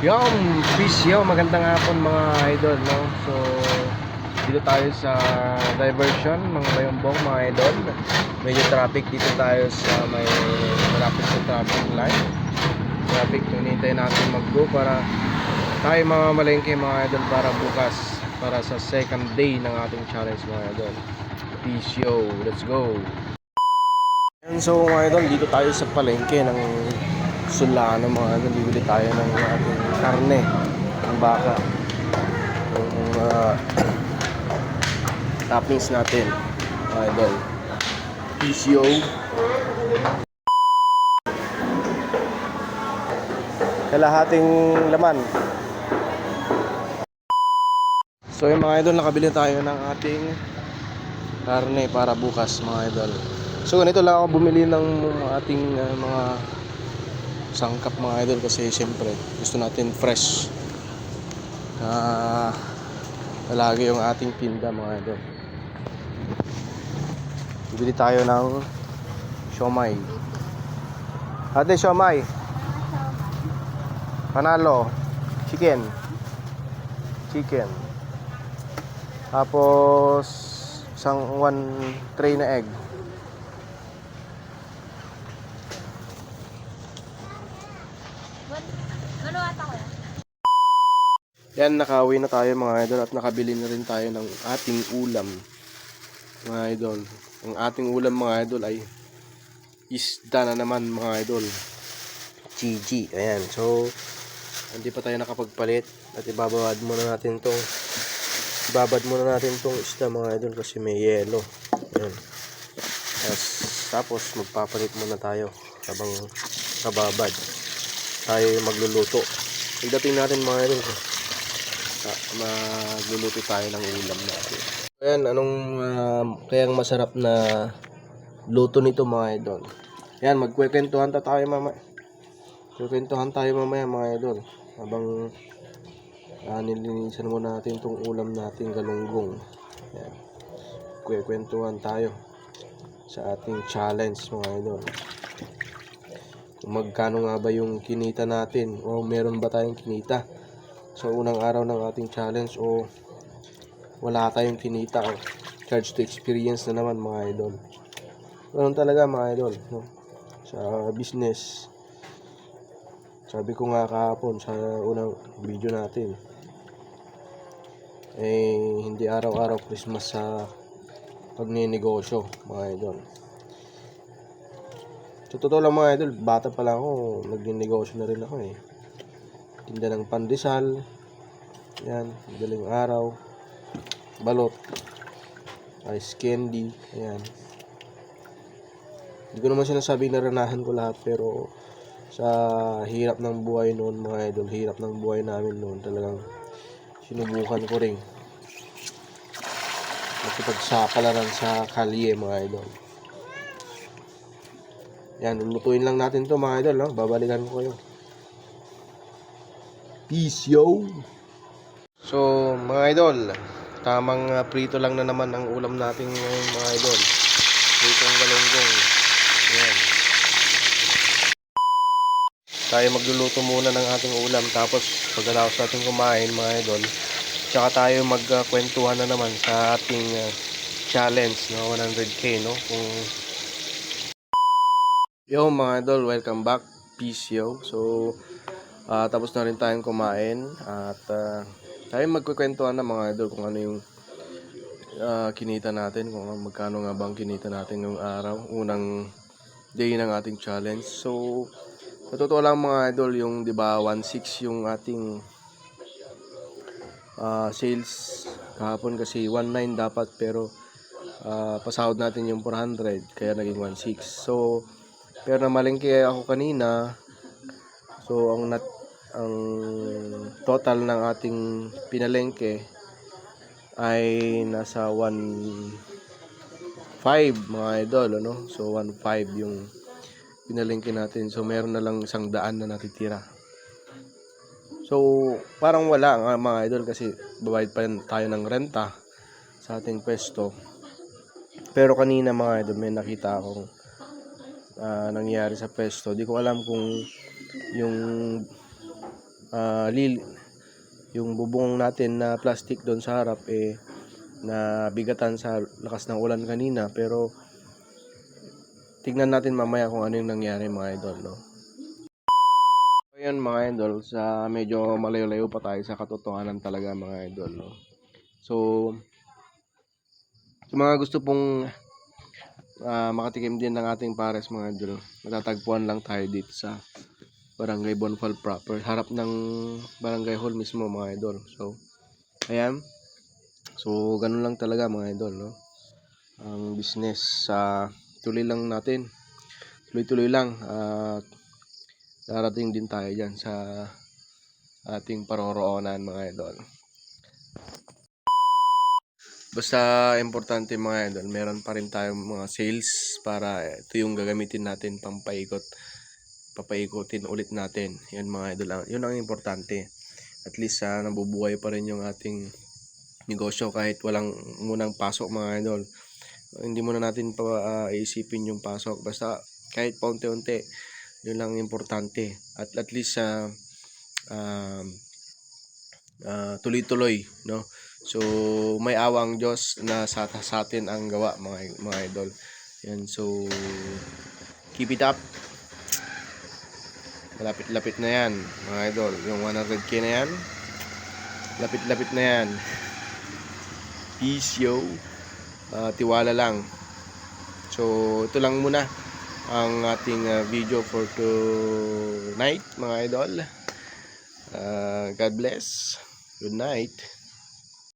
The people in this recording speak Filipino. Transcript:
Yung peace yo, magandang hapon mga idol, no? So, dito tayo sa diversion ng Bayambong mga idol. Medyo traffic dito tayo sa may malapit sa traffic light. Traffic, hinihintay natin mag-go para tayo mga malengke mga idol para bukas para sa second day ng ating challenge mga idol. Peace yo, let's go! Yan, so mga idol, dito tayo sa palengke ng Sulano mga idol. Bibili tayo ng ating karne ng baka. Yung uh, toppings natin mga idol. PCO. Kalahating laman. So yung mga idol, nakabili tayo ng ating karne para bukas mga idol. So ganito lang ako bumili ng ating uh, mga sangkap mga idol kasi siyempre gusto natin fresh. Ah, palagi yung ating tinda mga idol. Bibili tayo ng siomay. Ate, siomay. Panalo. Chicken. Chicken. Tapos isang one tray na egg. Ano ata ko yan? Nakauwi na tayo mga idol at nakabili na rin tayo ng ating ulam. Mga idol. Ang ating ulam mga idol ay isda na naman mga idol. GG. Ayan. So, hindi pa tayo nakapagpalit at ibababad muna natin tong ibabad muna natin tong isda mga idol kasi may yelo. Ayan. Tapos, tapos magpapalit muna tayo habang kababad. Tayo magluluto. Pagdating natin mga idol, Ah, magluluto tayo ng ulam natin. Ayan, anong ah, kayang masarap na luto nito mga idol? Ayan, magkwekwentuhan ta tayo mamaya. Kwekwentuhan tayo mamaya mga idol. Habang uh, nilinisan muna natin tong ulam natin galunggong. Ayan. Kwekwentuhan tayo sa ating challenge mga idol. Magkano nga ba yung kinita natin o meron ba tayong kinita sa unang araw ng ating challenge o wala tayong kinita o charge to experience na naman mga idol. Ganun talaga mga idol, no? Sa business. Sabi ko nga kahapon sa unang video natin. Eh, hindi araw-araw Christmas sa pagninegosyo, mga idol. Sa totoo lang mga idol, bata pa lang ako, nagninegosyo na rin ako eh. Tinda ng pandesal yan madaling araw balot ice candy ayan hindi ko naman sinasabi na ranahan ko lahat pero sa hirap ng buhay noon mga idol hirap ng buhay namin noon talagang sinubukan ko rin. Makipagsapalaran sa kalye mga idol yan lulutuin lang natin to mga idol no? babalikan ko kayo Peace yo. So, mga idol, tamang uh, prito lang na naman ang ulam natin ngayon mga idol. Pritong galunggong. Ayan. Tayo magluluto muna ng ating ulam tapos pagkatapos natin kumain mga idol, tsaka tayo magkwentuhan na naman sa ating uh, challenge no 100k no kung Yo mga idol, welcome back. Peace yo. So, Ah, tapos na rin tayong kumain at ah, tayo magkukwentuhan na mga idol kung ano yung ah, kinita natin, kung ano- magkano nga bang kinita natin ngayong araw, unang day ng ating challenge. So, sa lang mga idol, yung 'di ba 1.6 yung ating ah, sales kahapon kasi 1.9 dapat pero ah, pasahod natin yung 400 kaya naging 1.6. So, pero namalengke ako kanina So ang nat ang total ng ating pinalengke ay nasa 1.5 mga idol ano. So 1.5 yung pinalengke natin. So meron na lang isang daan na natitira. So parang wala mga idol kasi babayad pa tayo ng renta sa ating pwesto. Pero kanina mga idol may nakita akong ah, nangyari sa pwesto. Di ko alam kung yung ah, lil yung bubong natin na plastic doon sa harap eh na bigatan sa lakas ng ulan kanina pero tignan natin mamaya kung ano yung nangyari mga idol no. Yun mga idol sa medyo malayo-layo pa tayo sa katotohanan talaga mga idol no. So sa mga gusto pong ah, makatikim din ng ating pares mga idol. Matatagpuan lang tayo dito sa Barangay Bonfal proper. Harap ng Barangay Hall mismo mga idol. So ayan. So ganun lang talaga mga idol no? Ang business sa tuloy lang natin. Tuloy-tuloy lang. At darating din tayo dyan sa ating paroroonan mga idol Basta importante mga idol, meron pa rin tayong mga sales para ito yung gagamitin natin pampaikot. Papaikotin ulit natin. Yan mga idol, yun ang importante. At least ah, nabubuhay pa rin yung ating negosyo kahit walang munang pasok mga idol. Hindi muna natin pa ah, iisipin yung pasok. Basta kahit paunti-unti, yun lang ang importante. At at least sa um, ah, tuloy-tuloy, no? So, may awang Diyos na sa, sa atin ang gawa, mga, mga idol. Yan, so, keep it up. Malapit-lapit na yan, mga idol. Yung 100k na yan, lapit-lapit na yan. Peace, yo. Ah, tiwala lang. So, ito lang muna ang ating ah, video for tonight, mga idol. Ah, God bless. Good night.